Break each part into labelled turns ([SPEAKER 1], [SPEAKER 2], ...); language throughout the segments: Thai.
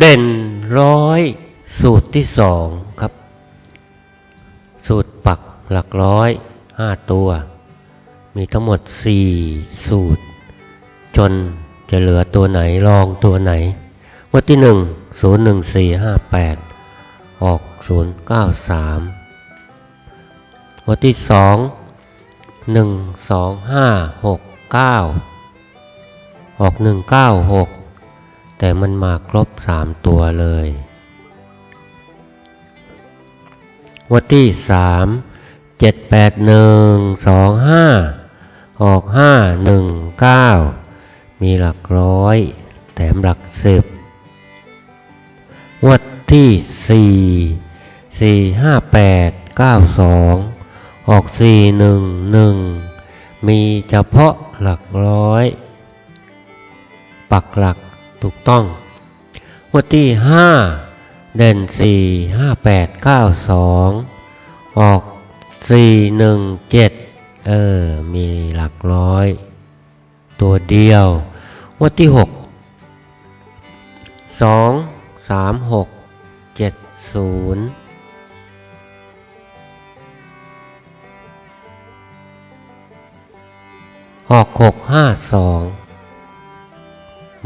[SPEAKER 1] เด่นร้อยสูตรที่สองครับ สูตรปักหลักร้อยห้าตัว มีทั้งหมดสี่สูตร จนจะเหลือตัวไหนลองตัวไหนวันที่หนึ่งศูนย์หนึ่งสี่ห้าแปดออกศูนย์เก้าสามวันที่สองหนึ่งสองห้าหกเก้าออกหนึ่งเก้าหก แต่มันมาครบสามตัวเลย วันที่สามเจ็ดแปดหนึ่งสองห้าออกห้าหนึ่งเก้ามีหลักร้อย แถมหลักสิบวัดที่สี่สี่ห้าแปดเก้าสองออกสี่หนึ่งหนึ่งมีเฉพาะหลักร้อย ปักหลัก ถูกต้องงวัดที่ห้าเด่นสี่ห้าแปดเก้าสองออกสี่หนึ่งเจ็ดเออ มีหลักร้อย ตัวเดียวงวัดที่หกสองสามหกเจ็ดศูนย์ออกหกห้าสอง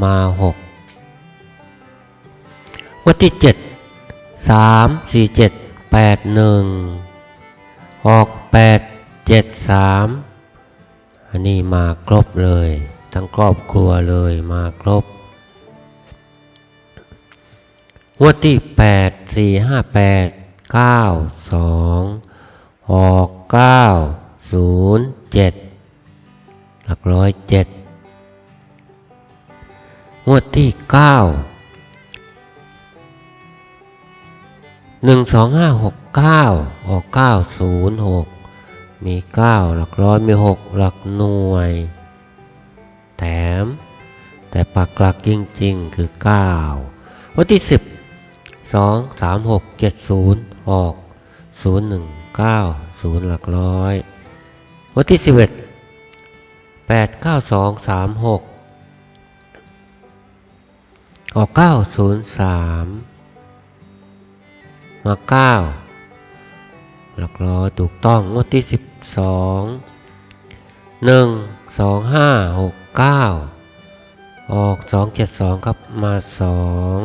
[SPEAKER 1] มาหกวันที่เจ็ดสามสี่เจ็ดแปดหนึ่งออกแปดเจ็ดสามอันนี้มาครบเลย ทั้งครอบครัวเลยมาครบงวดที่แปดสี่ห้าแปดเก้าสองออกเก้าศูนย์เจ็ดหลักร้อยเจ็ด งวดที่เก้าหนึ่งสองห้าหกเก้าออกเก้าศูนย์หกมีเก้าหลักร้อยมีหกหลักหน่วย แถม แต่ปักหลักจริงๆ คือเก้าวันที่สิบสองสามหกเจ็ดศูนย์ออกศูนย์หนึ่งเก้าศูนย์หลักร้อยวันที่สิบเอ็ดแปดเก้าสองสามหก ออกเก้าศูนย์สามมาเก้าหลักร้อยถูกต้องงวดที่สิบสองหนึ่งสองห้าหกเก้าออกสองเจ็ดสองครับมาสอง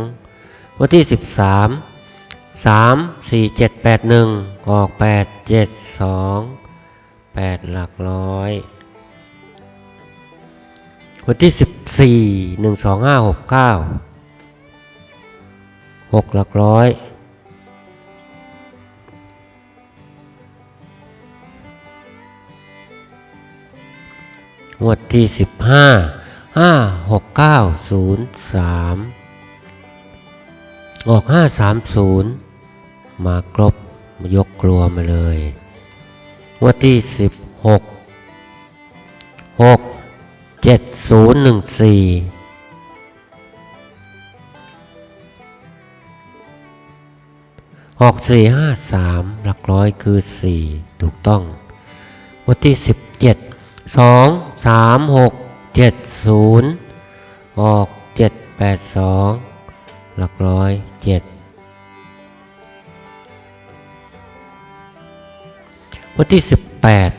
[SPEAKER 1] วันที่สิบสามสามสี่เจ็ดแปดหนึ่งออกแปดเจ็ดสองแปดหลักร้อย วันที่สิบสี่หนึ่งสองห้าหกเก้า หกหลักร้อยงวดที่สิบห้าห้าหกเก้าศูนย์สามออกห้าสามศูนย์มาครบมายกครัวมาเลยงวดที่สิบหกหกเจ็ดศูนย์หนึ่งสี่ ออกสี่ห้าสามหลักร้อยคือสี่ถูกต้องงวันที่สิบเจ็ดสองสามหกเจ็ดศูนย์ออกเจ็ดแปดสองหลักร้อยเจ็ดวันที่สิบแปด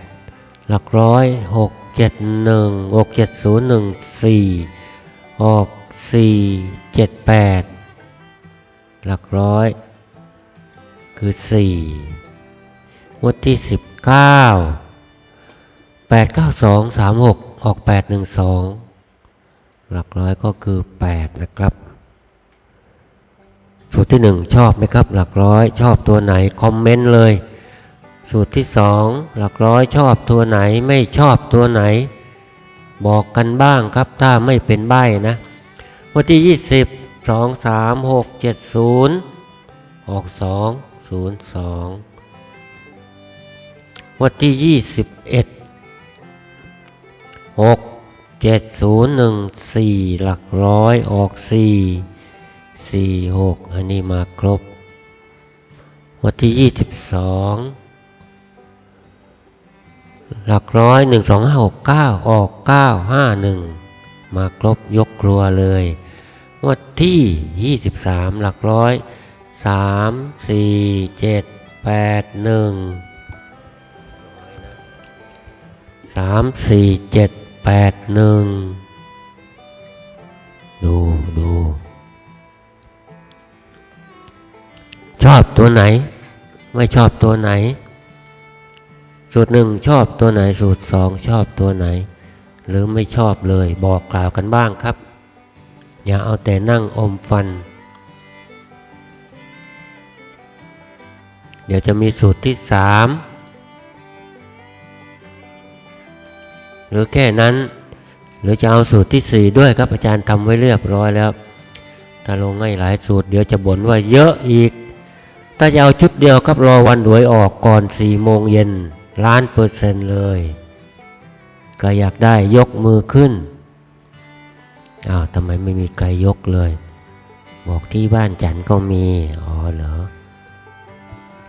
[SPEAKER 1] หลักร้อยหกเจ็ดหนึ่งหกเจ็ดศูนย์หนึ่งสี่ออกสี่เจ็ดแปดหลักร้อย คือสี่งวดที่สิบเก้าแปดเก้าสองสามหกออกแปดหนึ่งสองหลักร้อยก็คือแปดนะครับ สูตรที่หนึ่งชอบไหมครับ หลักร้อยชอบตัวไหน คอมเมนต์เลย สูตรที่สองหลักร้อยชอบตัวไหนไม่ชอบตัวไหน บอกกันบ้างครับถ้าไม่เป็นใบ้นะ วันที่ยี่สิบสองสามหกเจ็ดศูนย์ออกส องศูนย์สองวันที่ยี่สิบเอ็ดหกเจ็ดศูนย์หนึ่งสี่หลักร้อยออกสี่สี่หกอันนี้มาครบ วันที่ยี่สิบสองหลักร้อยหนึ่งสองห้าหกเก้าออกเก้าห้าหนึ่งมาครบยกครัวเลยววดที่ยี่สิบสามหลักร้อย สามสี่เจ็ดแปดหนึ่งสามสี่เจ็ดแปดหนึ่งดูดู ชอบตัวไหน ไม่ชอบตัวไหน สูตรหนึ่งชอบตัวไหน สูตรสองชอบตัวไหน หรือไม่ชอบเลยบอกกล่าวกันบ้างครับ อย่าเอาแต่นั่งอมฟัน เดี๋ยวจะมีสูตรที่สามหรือแค่นั้น หรือจะเอาสูตรที่สี่ด้วยครับอาจารย์ทำไว้เรียบร้อยแล้ว ถ้าลงให้หลายสูตร เดี๋ยวจะบ่นว่าเยอะอีก ถ้าจะเอาชุดเดียวครับรอวันหวยออกก่อนสี่โมงเย็นล้านเปอร์เซ็นต์เลย ก็อยากได้ยกมือขึ้นอ้าวทำไมไม่มีใครยกเลย บอกที่บ้านจันก็มี อ๋อเหรอ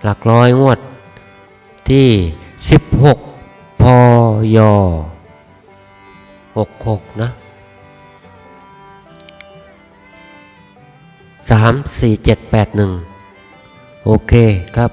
[SPEAKER 1] หลักร้อยงวดที่ 16 พย 66 นะ 34781 โอเคครับ